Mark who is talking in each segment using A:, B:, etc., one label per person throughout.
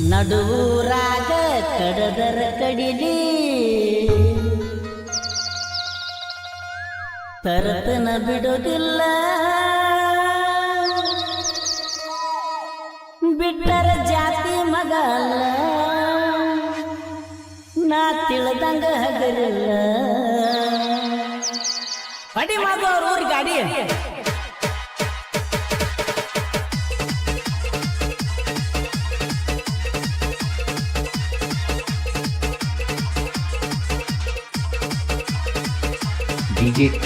A: ನಡುವೂರಾಗ ಕಡದರ ಕಡಿಲಿ. ತರತನ ಬಿಡೋದಿಲ್ಲ. ಬಿಟ್ಟರ ಜಾತಿ ಮಗಲ್ಲ ನಾ ತಿಳಿದಂಗ ಹಗರಿಲ್ಲ. ಅಡಿ ಮಾಡು ಅವ್ರ ಊರಿಗೆ ಗಾಡಿ.
B: ಅಭಿಜಿತ್.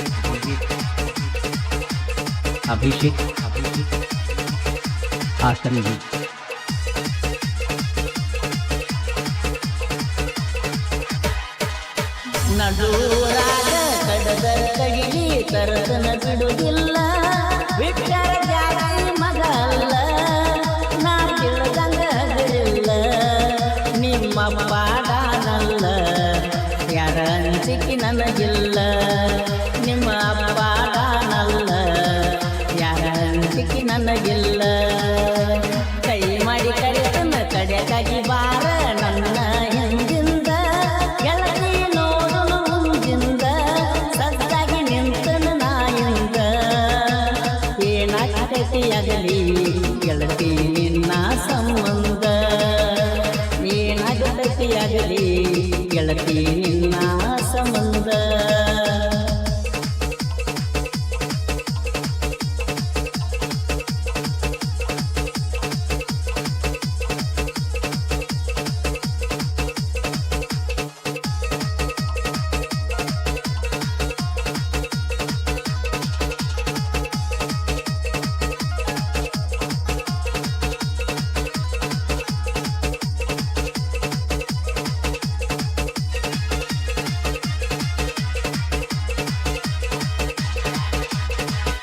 B: ಅಭಿಷೇಕ್ ಆಸಂಗಿ
A: ನಡೂರಾಗ ಕಡದ ಕಡಿಲಿ ತರದನ ಬಿಡುವುದಿಲ್ಲ ವಿಚಾರ ಜಾತಿ ಮಗ ಅಲ್ಲ. ನಾ ತಿಳಿದಂಗ ನಿಮ್ಮ ಅನಿಸಿಕೆ ನನಗಿಲ್ಲ. ನಿಮ್ಮ ಪಾಡಾನಲ್ಲ ಯಾರ ಅನಿಸಿಕೆ ನನಗಿಲ್ಲ. ಕೈ ಮಾಡಿ ಕರೆತನ ಕಡೆಕಾಗಿ ಬಾರ ನನ್ನ ಹಿಂದಿಂದ. ಗೆಳತಿ ನೋಡಲು ಮುಂದಿಂದ. ಸದ್ದಾಗಿ ನಿಂತನ ನಾಯಿಂದ ಏನಾಗ್ತೈತಿ ಆಗಲಿ ಗೆಳತಿ ನಿನ್ನ ಸಂಬಂಧ. ಏನಾಗ್ತೈತಿ ಆಗಲಿ ಗೆಳತಿ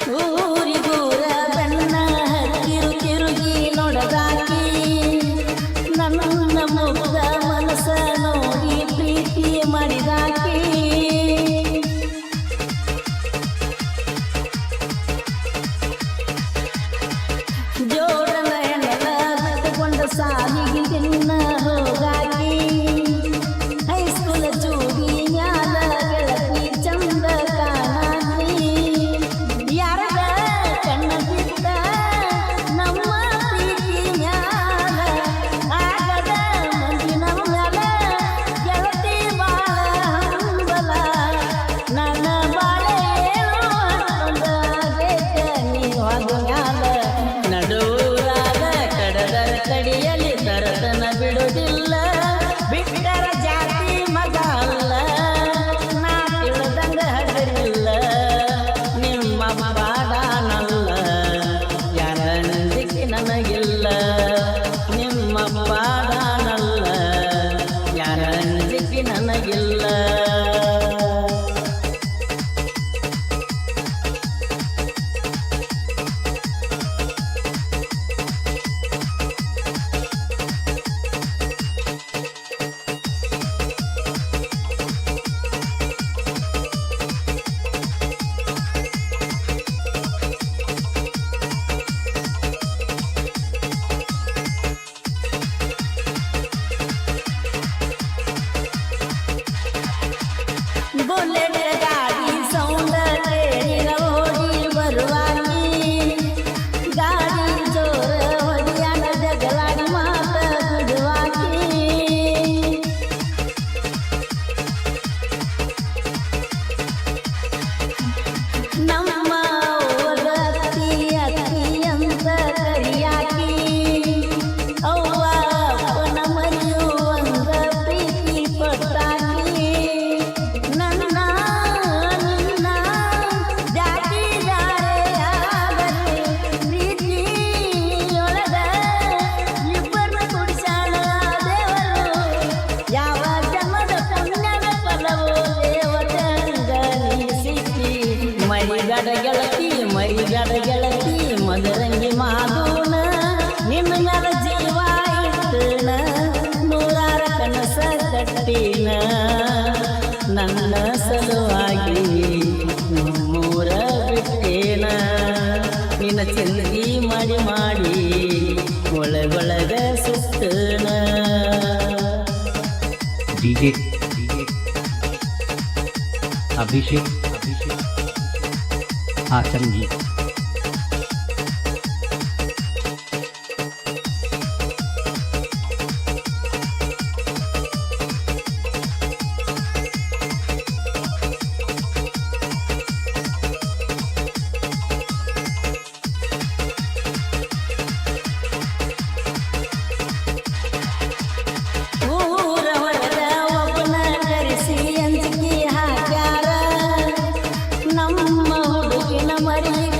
A: Oh. ಮರಿಗಡ ಗೆಳತಿ ಮರಿಗಡ ಗೆಳತಿ, ಮದರಂಗಿ ಮಾದೂನ ನಿನ್ನ ಮ್ಯಾಲ ಜೀವ ಇಟ್ಟಣ, ನೂರಾರ ಕನಸ ಕಟ್ಟಿನ ನನ್ನ ಸಲುವಾಗಿ ನಮ್ಮೂರ ಬಿಟ್ಟೇನ ನಿನ್ನ ಚಿಂದಿ ಮಾಡಿ ಮಾಡಿ ಒಳಗೊಳಗ
B: ಡಿಜೆ ಅಭಿಷೇಕ್. ಅಭಿಷೇಕ್ ಹಾಸನ್ಗಿ আমার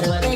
B: Bye.